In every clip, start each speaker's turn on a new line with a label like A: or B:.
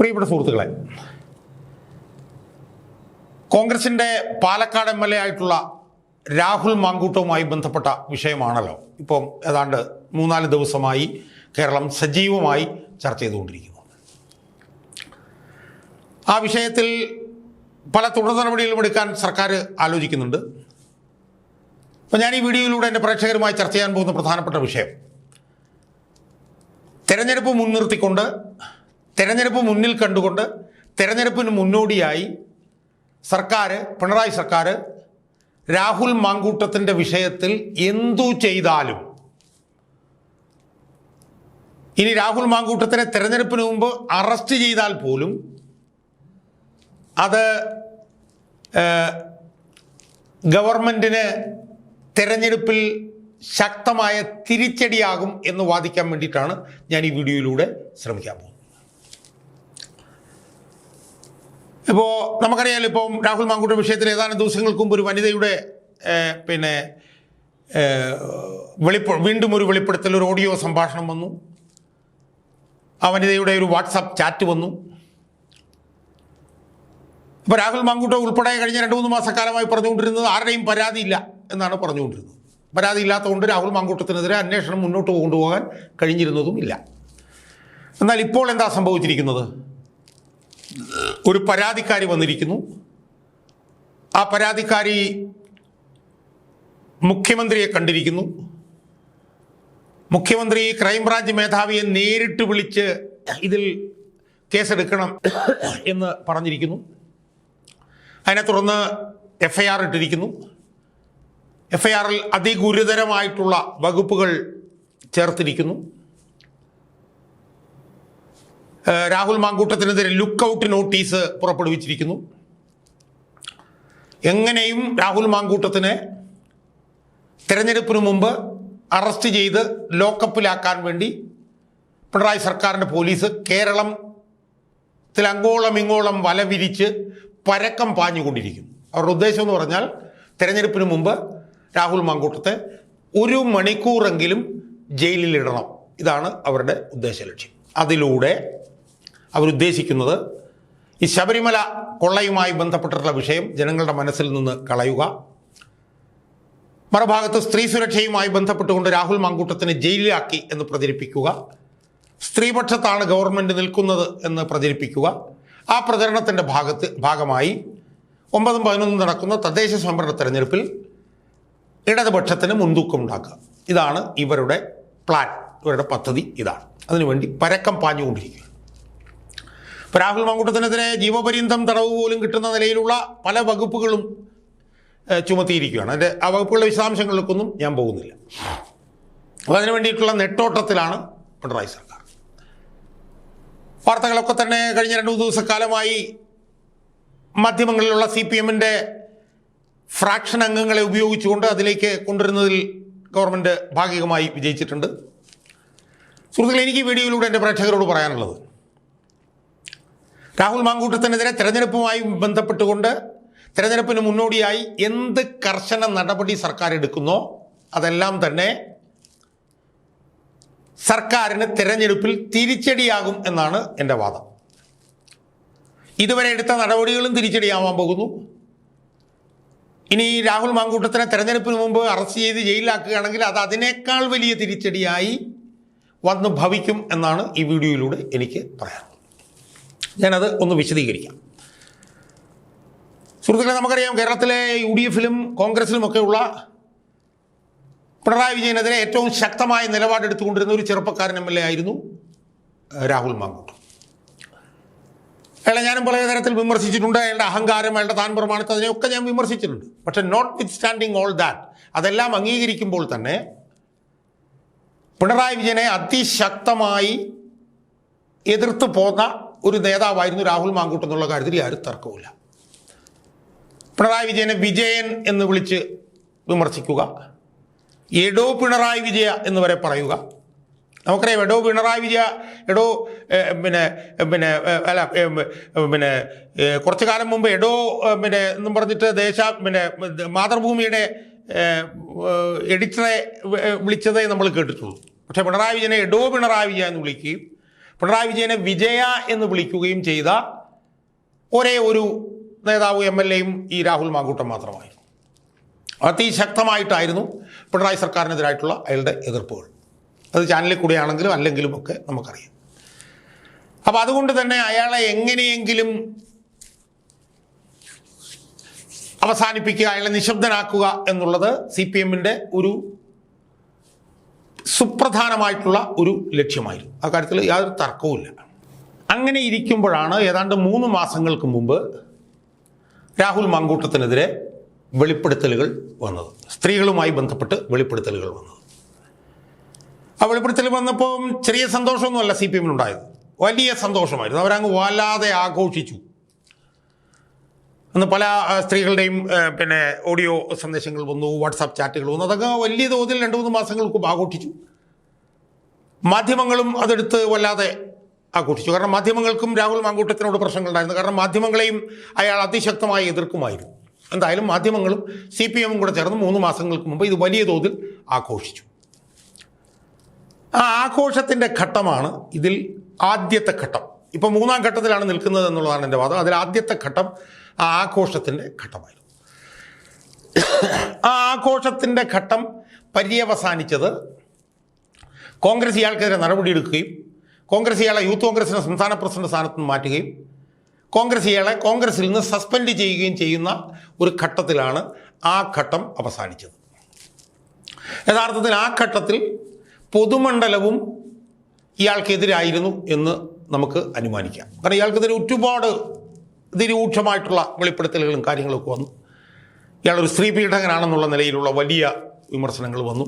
A: പ്രിയപ്പെട്ട സുഹൃത്തുക്കളെ കോൺഗ്രസിന്റെ പാലക്കാട് എം എൽ എ ആയിട്ടുള്ള രാഹുൽ മാങ്കൂട്ടവുമായി ബന്ധപ്പെട്ട വിഷയമാണല്ലോ. ഇപ്പം ഏതാണ്ട് മൂന്നാൽ ദിവസമായി കേരളം സജീവമായി ചർച്ച ചെയ്തുകൊണ്ടിരിക്കുന്നു. ആ വിഷയത്തിൽ പല തുടർ നടപടികളും എടുക്കാൻ സർക്കാർ ആലോചിക്കുന്നുണ്ട്. അപ്പം ഞാൻ ഈ വീഡിയോയിലൂടെ എന്റെ പ്രേക്ഷകരുമായി ചർച്ച ചെയ്യാൻ പോകുന്ന പ്രധാനപ്പെട്ട വിഷയം തെരഞ്ഞെടുപ്പ് മുൻനിർത്തിക്കൊണ്ട് തെരഞ്ഞെടുപ്പ് മുന്നിൽ കണ്ടുകൊണ്ട് തെരഞ്ഞെടുപ്പിന് മുന്നോടിയായി സർക്കാർ പിണറായി സർക്കാർ രാഹുൽ മാങ്കൂട്ടത്തിന്റെ വിഷയത്തിൽ എന്തു ചെയ്താലും ഇനി രാഹുൽ മാങ്കൂട്ടത്തിനെ തെരഞ്ഞെടുപ്പിന് മുമ്പ് അറസ്റ്റ് ചെയ്താൽ പോലും അത് ഗവൺമെന്റിന് തെരഞ്ഞെടുപ്പിൽ ശക്തമായ തിരിച്ചടിയാകും എന്ന് വാദിക്കാൻ വേണ്ടിയിട്ടാണ് ഞാൻ ഈ വീഡിയോയിലൂടെ ശ്രമിക്കാൻ പോകുന്നത്. ഇപ്പോൾ നമുക്കറിയാലോ ഇപ്പം രാഹുൽ മാങ്കൂട്ട വിഷയത്തിൽ ഏതാനും ദിവസങ്ങൾക്ക് മുമ്പ് ഒരു വനിതയുടെ പിന്നെ വെളിപ്പ വീണ്ടും ഒരു വെളിപ്പെടുത്തൽ ഒരു ഓഡിയോ സംഭാഷണം വന്നു. ആ വനിതയുടെ ഒരു വാട്സാപ്പ് ചാറ്റ് വന്നു. ഇപ്പോൾ രാഹുൽ മാങ്കൂട്ട ഉൾപ്പെടെ കഴിഞ്ഞ രണ്ട് മൂന്ന് മാസക്കാലമായി പറഞ്ഞുകൊണ്ടിരുന്നത് ആരുടെയും പരാതിയില്ല എന്നാണ് പറഞ്ഞുകൊണ്ടിരുന്നത്. പരാതി ഇല്ലാത്തതുകൊണ്ട് രാഹുൽ മാങ്കൂട്ടത്തിനെതിരെ അന്വേഷണം മുന്നോട്ട് കൊണ്ടുപോകാൻ കഴിഞ്ഞിരുന്നതും ഇല്ല എന്നാൽ ഇപ്പോൾ എന്താ സംഭവിച്ചിരിക്കുന്നത്? ഒരു പരാതിക്കാരി വന്നിരിക്കുന്നു. ആ പരാതിക്കാരി മുഖ്യമന്ത്രിയെ കണ്ടിരിക്കുന്നു. മുഖ്യമന്ത്രി ക്രൈംബ്രാഞ്ച് മേധാവിയെ നേരിട്ട് വിളിച്ച് ഇതിൽ കേസെടുക്കണം എന്ന് പറഞ്ഞിരിക്കുന്നു. അതിനെ തുടർന്ന് എഫ് ഐ ആർ ഇട്ടിരിക്കുന്നു. എഫ് ഐ ആറിൽ അതിഗുരുതരമായിട്ടുള്ള വകുപ്പുകൾ ചേർത്തിരിക്കുന്നു. രാഹുൽ മാങ്കൂട്ടത്തിനെതിരെ ലുക്ക് ഔട്ട് നോട്ടീസ് പുറപ്പെടുവിച്ചിരിക്കുന്നു. എങ്ങനെയും രാഹുൽ മാങ്കൂട്ടത്തിനെ തെരഞ്ഞെടുപ്പിന് മുമ്പ് അറസ്റ്റ് ചെയ്ത് ലോക്കപ്പിലാക്കാൻ വേണ്ടി പിണറായി സർക്കാരിന്റെ പോലീസ് കേരളത്തിൽ അങ്ങോളം ഇങ്ങോളം വല വിരിച്ച് പരക്കം പാഞ്ഞുകൊണ്ടിരിക്കുന്നു. അവരുടെ ഉദ്ദേശം എന്ന് പറഞ്ഞാൽ തെരഞ്ഞെടുപ്പിന് മുമ്പ് രാഹുൽ മാങ്കൂട്ടത്തെ ഒരു മണിക്കൂറെങ്കിലും ജയിലിലിടണം. ഇതാണ് അവരുടെ ഉദ്ദേശ ലക്ഷ്യം. അതിലൂടെ അവരുദ്ദേശിക്കുന്നത് ഈ ശബരിമല കൊള്ളയുമായി ബന്ധപ്പെട്ടിട്ടുള്ള വിഷയം ജനങ്ങളുടെ മനസ്സിൽ നിന്ന് കളയുക. മറുഭാഗത്ത് സ്ത്രീ സുരക്ഷയുമായി ബന്ധപ്പെട്ടുകൊണ്ട് രാഹുൽ മാങ്കൂട്ടത്തിനെ ജയിലിലാക്കി എന്ന് പ്രചരിപ്പിക്കുക. സ്ത്രീപക്ഷത്താണ് ഗവൺമെന്റ് നിൽക്കുന്നത് എന്ന് പ്രചരിപ്പിക്കുക. ആ പ്രചരണത്തിന്റെ ഭാഗത്ത് ഭാഗമായി ഒമ്പതും പതിനൊന്നും നടക്കുന്ന തദ്ദേശ സ്വയംഭരണ തെരഞ്ഞെടുപ്പിൽ ഇടതുപക്ഷത്തിന് മുൻതൂക്കം ഉണ്ടാക്കുക ഇതാണ് ഇവരുടെ പ്ലാൻ ഇവരുടെ പദ്ധതി ഇതാണ്. അതിനുവേണ്ടി പരക്കം പാഞ്ഞുകൊണ്ടിരിക്കുക രാഹുൽ മങ്കുട്ടത്തിനെതിരെ ജീവപര്യന്തം തടവ് പോലും കിട്ടുന്ന നിലയിലുള്ള പല വകുപ്പുകളും ചുമത്തിയിരിക്കുകയാണ്. അതിന്റെ ആ വകുപ്പുകളുടെ വിശദാംശങ്ങളിലേക്കൊന്നും ഞാൻ പോകുന്നില്ല. അപ്പോൾ അതിനു വേണ്ടിയിട്ടുള്ള നെട്ടോട്ടത്തിലാണ് പിണറായി സർക്കാർ. വാർത്തകളൊക്കെ തന്നെ കഴിഞ്ഞ രണ്ട് ദിവസക്കാലമായി മാധ്യമങ്ങളിലുള്ള സി പി എമ്മിന്റെ ഫ്രാക്ഷൻ അംഗങ്ങളെ ഉപയോഗിച്ചുകൊണ്ട് അതിലേക്ക് കൊണ്ടുവരുന്നതിൽ ഗവൺമെന്റ് ഭാഗികമായി വിജയിച്ചിട്ടുണ്ട്. സുഹൃത്തുക്കളെ എനിക്ക് വീഡിയോയിലൂടെ എന്റെ പ്രേക്ഷകരോട് പറയാനുള്ളത് രാഹുൽ മാങ്കൂട്ടത്തിനെതിരെ തെരഞ്ഞെടുപ്പുമായി ബന്ധപ്പെട്ടുകൊണ്ട് തെരഞ്ഞെടുപ്പിന് മുന്നോടിയായി എന്ത് കർശന നടപടി സർക്കാർ എടുക്കുന്നോ അതെല്ലാം തന്നെ സർക്കാരിന് തെരഞ്ഞെടുപ്പിൽ തിരിച്ചടിയാകും എന്നാണ് എന്റെ വാദം. ഇതുവരെ എടുത്ത നടപടികളും തിരിച്ചടിയാവാൻ പോകുന്നു. ഇനി രാഹുൽ മാങ്കൂട്ടത്തിനെ തെരഞ്ഞെടുപ്പിന് മുമ്പ് അറസ്റ്റ് ചെയ്ത് ജയിലിലാക്കുകയാണെങ്കിൽ അത് അതിനേക്കാൾ വലിയ തിരിച്ചടിയായി വന്ന് ഭവിക്കും എന്നാണ് ഈ വീഡിയോയിലൂടെ എനിക്ക് പറയാനുള്ളത്. ഞാനത് ഒന്ന് വിശദീകരിക്കാം. സുഹൃത്തുക്കളെ നമുക്കറിയാം കേരളത്തിലെ യു ഡി എഫിലും കോൺഗ്രസിലുമൊക്കെയുള്ള പിണറായി വിജയനെതിരെ ഏറ്റവും ശക്തമായ നിലപാടെടുത്തുകൊണ്ടിരുന്ന ഒരു ചെറുപ്പക്കാരൻ എം എൽ എ ആയിരുന്നു രാഹുൽ മാങ്കൂട്ട്. അയാളെ ഞാനും പല തരത്തിൽ വിമർശിച്ചിട്ടുണ്ട്. അയാളുടെ അഹങ്കാരം അയാളുടെ താൻ പ്രമാണത്തെ അതിനെയൊക്കെ ഞാൻ വിമർശിച്ചിട്ടുണ്ട്. പക്ഷെ notwithstanding all that അതെല്ലാം അംഗീകരിക്കുമ്പോൾ തന്നെ പിണറായി വിജയനെ അതിശക്തമായി എതിർത്ത് പോന്ന ഒരു നേതാവായിരുന്നു രാഹുൽ മാങ്കൂട്ട് എന്നുള്ള കാര്യത്തിൽ ആരും തർക്കവുമില്ല. പിണറായി വിജയനെ വിജയൻ എന്ന് വിളിച്ച് വിമർശിക്കുക. എടോ പിണറായി വിജയ എന്ന് വരെ പറയുക. നമുക്കറിയാം എടോ പിണറായി വിജയ എടോ പിന്നെ പിന്നെ അല്ല പിന്നെ കുറച്ചു കാലം മുമ്പ് എടോ പിന്നെ എന്നും പറഞ്ഞിട്ട് ദേശ പിന്നെ മാതൃഭൂമിയുടെ എഡിറ്ററെ വിളിച്ചതേ നമ്മൾ കേട്ടിട്ടുള്ളൂ. പക്ഷേ പിണറായി വിജയനെ എടോ പിണറായി വിജയ എന്ന് വിളിക്കുകയും പിണറായി വിജയനെ വിജയ എന്ന് വിളിക്കുകയും ചെയ്ത ഒരേ ഒരു നേതാവ് എം എൽ എയും ഈ രാഹുൽ മാങ്കൂട്ടം മാത്രമായി. അതിശക്തമായിട്ടായിരുന്നു പിണറായി സർക്കാരിനെതിരായിട്ടുള്ള അയാളുടെ എതിർപ്പുകൾ. അത് ചാനലിൽ കൂടെയാണെങ്കിലും അല്ലെങ്കിലും ഒക്കെ നമുക്കറിയാം. അപ്പോൾ അതുകൊണ്ട് തന്നെ അയാളെ എങ്ങനെയെങ്കിലും അവസാനിപ്പിക്കുക അയാളെ നിശബ്ദനാക്കുക എന്നുള്ളത് സി പി എമ്മിന്റെ ഒരു സുപ്രധാനമായിട്ടുള്ള ഒരു ലക്ഷ്യമായിരുന്നു. ആ കാര്യത്തിൽ യാതൊരു തർക്കവുമില്ല അങ്ങനെ ഇരിക്കുമ്പോഴാണ് ഏതാണ്ട് മൂന്ന് മാസങ്ങൾക്ക് മുമ്പ് രാഹുൽ മങ്കൂട്ടത്തിനെതിരെ വെളിപ്പെടുത്തലുകൾ വന്നത്. സ്ത്രീകളുമായി ബന്ധപ്പെട്ട് വെളിപ്പെടുത്തലുകൾ വന്നത്. ആ വെളിപ്പെടുത്തൽ വന്നപ്പോൾ ചെറിയ സന്തോഷമൊന്നുമല്ല സി പി എമ്മിനുണ്ടായത്. വലിയ സന്തോഷമായിരുന്നു. അവരങ്ങ് വല്ലാതെ ആഘോഷിച്ചു. അന്ന് പല സ്ത്രീകളുടെയും പിന്നെ ഓഡിയോ സന്ദേശങ്ങൾ വന്നു വാട്സാപ്പ് ചാറ്റുകൾ വന്നു. അതൊക്കെ വലിയ തോതിൽ രണ്ട് മൂന്ന് മാസങ്ങൾക്ക് ആഘോഷിച്ചു. മാധ്യമങ്ങളും അതെടുത്ത് വല്ലാതെ ആഘോഷിച്ചു. കാരണം മാധ്യമങ്ങൾക്കും രാഹുൽ മാങ്കൂട്ടത്തിനോട് പ്രശ്നങ്ങളുണ്ടായിരുന്നു. കാരണം മാധ്യമങ്ങളെയും അയാൾ അതിശക്തമായി എതിർക്കുമായിരുന്നു. എന്തായാലും മാധ്യമങ്ങളും സി പി എമ്മും കൂടെ ചേർന്ന് മൂന്ന് മാസങ്ങൾക്ക് മുമ്പ് ഇത് വലിയ തോതിൽ ആഘോഷിച്ചു. ആ ആഘോഷത്തിന്റെ ഘട്ടമാണ് ഇതിൽ ആദ്യത്തെ ഘട്ടം. ഇപ്പം മൂന്നാം ഘട്ടത്തിലാണ് നിൽക്കുന്നത് എന്നുള്ളതാണ് എന്റെ വാദം. അതിൽ ആദ്യത്തെ ഘട്ടം ആ ആഘോഷത്തിന്റെ ഘട്ടമായിരുന്നു. ആ ആഘോഷത്തിന്റെ ഘട്ടം പര്യവസാനിച്ചത് കോൺഗ്രസ് ഇയാൾക്കെതിരെ നടപടിയെടുക്കുകയും കോൺഗ്രസ് ഇയാളെ യൂത്ത് കോൺഗ്രസിന്റെ സംസ്ഥാന പ്രസിഡന്റ് സ്ഥാനത്ത് നിന്ന് മാറ്റുകയും കോൺഗ്രസ് ഇയാളെ കോൺഗ്രസിൽ നിന്ന് സസ്പെൻഡ് ചെയ്യുകയും ചെയ്യുന്ന ഒരു ഘട്ടത്തിലാണ് ആ ഘട്ടം അവസാനിച്ചത്. യഥാർത്ഥത്തിൽ ആ ഘട്ടത്തിൽ പൊതുമണ്ഡലവും ഇയാൾക്കെതിരായിരുന്നു എന്ന് നമുക്ക് അനുമാനിക്കാം. കാരണം ഇയാൾക്കെതിരെ ഒരുപാട് അതിരൂക്ഷമായിട്ടുള്ള വെളിപ്പെടുത്തലുകളും കാര്യങ്ങളൊക്കെ വന്നു. ഇയാളൊരു സ്ത്രീ പീഡകനാണെന്നുള്ള നിലയിലുള്ള വലിയ വിമർശനങ്ങൾ വന്നു.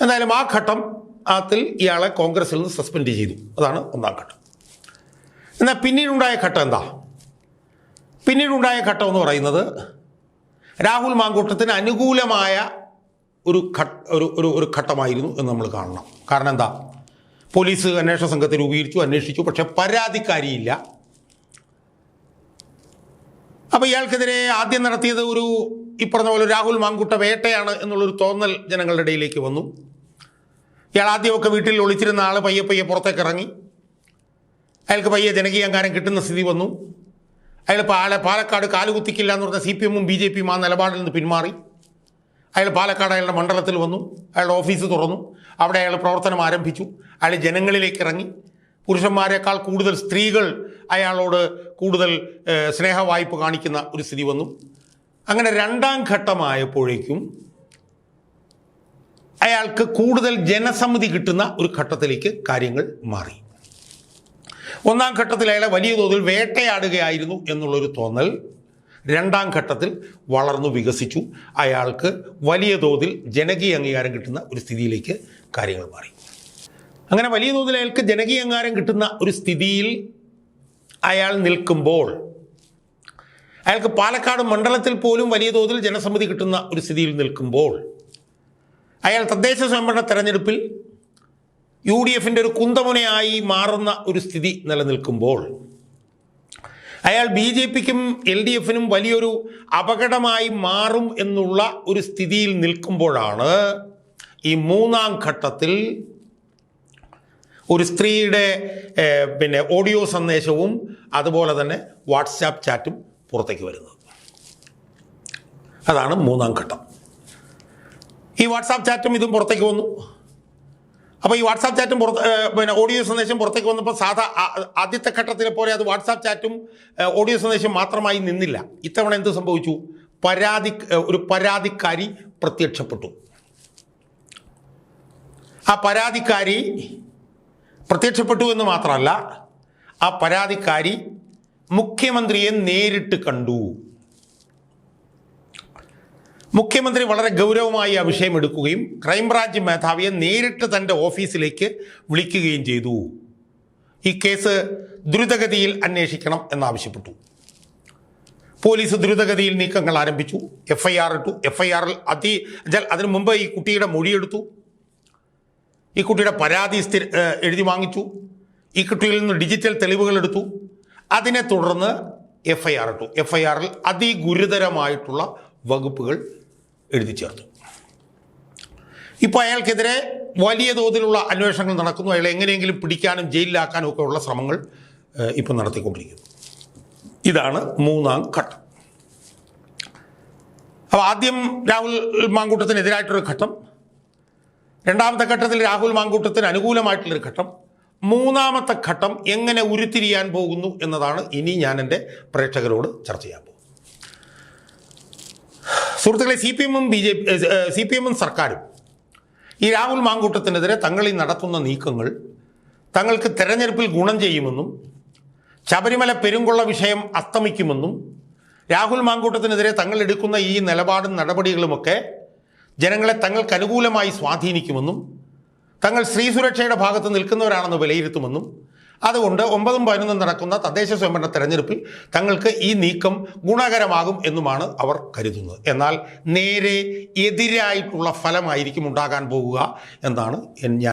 A: എന്തായാലും ആ ഘട്ടം അതിൽ ഇയാളെ കോൺഗ്രസിൽ നിന്ന് സസ്പെൻഡ് ചെയ്തു. അതാണ് ഒന്നാം ഘട്ടം. എന്നാൽ പിന്നീടുണ്ടായ ഘട്ടം എന്താ? പിന്നീടുണ്ടായ ഘട്ടം എന്ന് പറയുന്നത് രാഹുൽ മാങ്കൂട്ടത്തിന് അനുകൂലമായ ഒരു ഘട്ട ഒരു ഒരു ഒരു ഘട്ടമായിരുന്നു എന്ന് നമ്മൾ കാണണം. കാരണം എന്താ? പോലീസ് അന്വേഷണ സംഘത്തെ രൂപീകരിച്ചു അന്വേഷിച്ചു പക്ഷേ പരാതിക്കാരിയില്ല. അപ്പോൾ ഇയാൾക്കെതിരെ ആദ്യം നടത്തിയത് ഒരു ഈ പറഞ്ഞ പോലെ രാഹുൽ മാങ്കുട്ട വേട്ടയാണ് എന്നുള്ളൊരു തോന്നൽ ജനങ്ങളുടെ ഇടയിലേക്ക് വന്നു. ഇയാൾ ആദ്യമൊക്കെ വീട്ടിൽ ഒളിച്ചിരുന്ന ആൾ പയ്യെ പയ്യെ പുറത്തേക്ക് ഇറങ്ങി. അയാൾക്ക് പയ്യെ ജനകീയ അംഗാരം കിട്ടുന്ന സ്ഥിതി വന്നു. അയാൾ പാല പാലക്കാട് കാലുകുത്തിക്കില്ല എന്ന് പറഞ്ഞ സി പി എമ്മും ബി ജെ പിയും ആ നിലപാടിൽ നിന്ന് പിന്മാറി. അയാൾ പാലക്കാട് അയാളുടെ മണ്ഡലത്തിൽ വന്നു. അയാളുടെ ഓഫീസ് തുറന്നു. അവിടെ അയാൾ പ്രവർത്തനം ആരംഭിച്ചു. അയാൾ ജനങ്ങളിലേക്ക് ഇറങ്ങി. പുരുഷന്മാരെക്കാൾ കൂടുതൽ സ്ത്രീകൾ അയാളോട് കൂടുതൽ സ്നേഹവായ്പ കാണിക്കുന്ന ഒരു സ്ഥിതി വന്നു. അങ്ങനെ രണ്ടാം ഘട്ടമായപ്പോഴേക്കും അയാൾക്ക് കൂടുതൽ ജനസമ്മതി കിട്ടുന്ന ഒരു ഘട്ടത്തിലേക്ക് കാര്യങ്ങൾ മാറി. ഒന്നാം ഘട്ടത്തിൽ അയാളെ വലിയ തോതിൽ വേട്ടയാടുകയായിരുന്നു എന്നുള്ളൊരു തോന്നൽ രണ്ടാം ഘട്ടത്തിൽ വളർന്നു വികസിച്ചു. അയാൾക്ക് വലിയ തോതിൽ ജനകീയ അംഗീകാരം കിട്ടുന്ന ഒരു സ്ഥിതിയിലേക്ക് കാര്യങ്ങൾ മാറി. അങ്ങനെ വലിയ തോതിൽ അയാൾക്ക് ജനകീയ അംഗീകാരം കിട്ടുന്ന ഒരു സ്ഥിതിയിൽ അയാൾ നിൽക്കുമ്പോൾ അയാൾക്ക് പാലക്കാട് മണ്ഡലത്തിൽ പോലും വലിയ തോതിൽ ജനസമ്മതി കിട്ടുന്ന ഒരു സ്ഥിതിയിൽ നിൽക്കുമ്പോൾ അയാൾ തദ്ദേശ സ്വയംഭരണ തെരഞ്ഞെടുപ്പിൽ യു ഡി എഫിന്റെ ഒരു കുന്തമുനയായി മാറുന്ന ഒരു സ്ഥിതി നിലനിൽക്കുമ്പോൾ അയാൾ ബി ജെ പിക്കും എൽ ഡി എഫിനും വലിയൊരു അപകടമായി മാറും എന്നുള്ള ഒരു സ്ഥിതിയിൽ നിൽക്കുമ്പോഴാണ് ഈ മൂന്നാം ഘട്ടത്തിൽ ഒരു സ്ത്രീയുടെ പിന്നെ ഓഡിയോ സന്ദേശവും അതുപോലെ തന്നെ വാട്സാപ്പ് ചാറ്റും പുറത്തേക്ക് വരുന്നത്. അതാണ് മൂന്നാം ഘട്ടം. ഈ വാട്സാപ്പ് ചാറ്റും ഇതും പുറത്തേക്ക് വന്നു. അപ്പോൾ ഈ വാട്സാപ്പ് ചാറ്റും പുറത്ത് പിന്നെ ഓഡിയോ സന്ദേശം പുറത്തേക്ക് വന്നപ്പോൾ സാധാ ആദ്യത്തെ ഘട്ടത്തിലെ പോലെ അത് വാട്സാപ്പ് ചാറ്റും ഓഡിയോ സന്ദേശം മാത്രമായി നിന്നില്ല. ഇത്തവണ എന്ത് സംഭവിച്ചു? പരാതി ഒരു പരാതിക്കാരി പ്രത്യക്ഷപ്പെട്ടു. ആ പരാതിക്കാരി പ്രത്യക്ഷപ്പെട്ടു എന്ന് മാത്രമല്ല ആ പരാതിക്കാരി മുഖ്യമന്ത്രിയെ നേരിട്ട് കണ്ടു. മുഖ്യമന്ത്രി വളരെ ഗൗരവമായി ആ വിഷയം എടുക്കുകയും ക്രൈംബ്രാഞ്ച് മേധാവിയെ നേരിട്ട് തന്റെ ഓഫീസിലേക്ക് വിളിക്കുകയും ചെയ്തു. ഈ കേസ് ദ്രുതഗതിയിൽ അന്വേഷിക്കണം എന്നാവശ്യപ്പെട്ടു. പോലീസ് ദ്രുതഗതിയിൽ നീക്കങ്ങൾ ആരംഭിച്ചു. എഫ് ഐ ആർ ഇട്ടു. എഫ് ഐ ആറിൽ അതി അതിനു മുമ്പ് ഈ കുട്ടിയുടെ മൊഴിയെടുത്തു. ഈ കുട്ടിയുടെ പരാതി സ്ഥിര എഴുതി വാങ്ങിച്ചു. ഈ കുട്ടിയിൽ നിന്ന് ഡിജിറ്റൽ തെളിവുകൾ എടുത്തു. അതിനെ തുടർന്ന് എഫ് ഐ ആർ ഇട്ടു. എഫ് ഐ ആറിൽ അതിഗുരുതരമായിട്ടുള്ള വകുപ്പുകൾ എഴുതി ചേർത്തു. ഇപ്പോൾ അയാൾക്കെതിരെ വലിയ തോതിലുള്ള അന്വേഷണങ്ങൾ നടക്കുന്നു. അയാളെ എങ്ങനെയെങ്കിലും പിടിക്കാനും ജയിലിലാക്കാനും ഒക്കെ ഉള്ള ശ്രമങ്ങൾ ഇപ്പം നടത്തിക്കൊണ്ടിരിക്കുന്നു. ഇതാണ് മൂന്നാം ഘട്ടം. അപ്പോൾ ആദ്യം രാഹുൽ മാങ്കൂട്ടത്തിനെതിരായിട്ടൊരു ഘട്ടം. രണ്ടാമത്തെ ഘട്ടത്തിൽ രാഹുൽ മാങ്കൂട്ടത്തിന് അനുകൂലമായിട്ടുള്ളൊരു ഘട്ടം. മൂന്നാമത്തെ ഘട്ടം എങ്ങനെ ഉരുത്തിരിയാൻ പോകുന്നു എന്നതാണ് ഇനി ഞാൻ എന്റെ പ്രേക്ഷകരോട് ചർച്ച ചെയ്യാൻ പോകുന്നത്. സുഹൃത്തുക്കളെ സി പി എമ്മും B J P C P എമ്മും സർക്കാരും ഈ രാഹുൽ മാങ്കൂട്ടത്തിനെതിരെ തങ്ങൾ നടത്തുന്ന നീക്കങ്ങൾ തങ്ങൾക്ക് തെരഞ്ഞെടുപ്പിൽ ഗുണം ചെയ്യുമെന്നും ശബരിമല പെരുങ്കൊള്ള വിഷയം അസ്തമിക്കുമെന്നും രാഹുൽ മാങ്കൂട്ടത്തിനെതിരെ തങ്ങൾ എടുക്കുന്ന ഈ നിലപാടും നടപടികളുമൊക്കെ ജനങ്ങളെ തങ്ങൾക്ക് അനുകൂലമായി സ്വാധീനിക്കുമെന്നും തങ്ങൾ സ്ത്രീ സുരക്ഷയുടെ ഭാഗത്ത് നിൽക്കുന്നവരാണെന്ന് വിലയിരുത്തുമെന്നും അതുകൊണ്ട് ഒമ്പതും പതിനൊന്നും നടക്കുന്ന തദ്ദേശ സ്വയംഭരണ തെരഞ്ഞെടുപ്പിൽ തങ്ങൾക്ക് ഈ നീക്കം ഗുണകരമാകും എന്നുമാണ് അവർ കരുതുന്നത്. എന്നാൽ നേരെ എതിരായിട്ടുള്ള ഫലമായിരിക്കും ഉണ്ടാകാൻ പോകുക എന്നാണ് ഞാൻ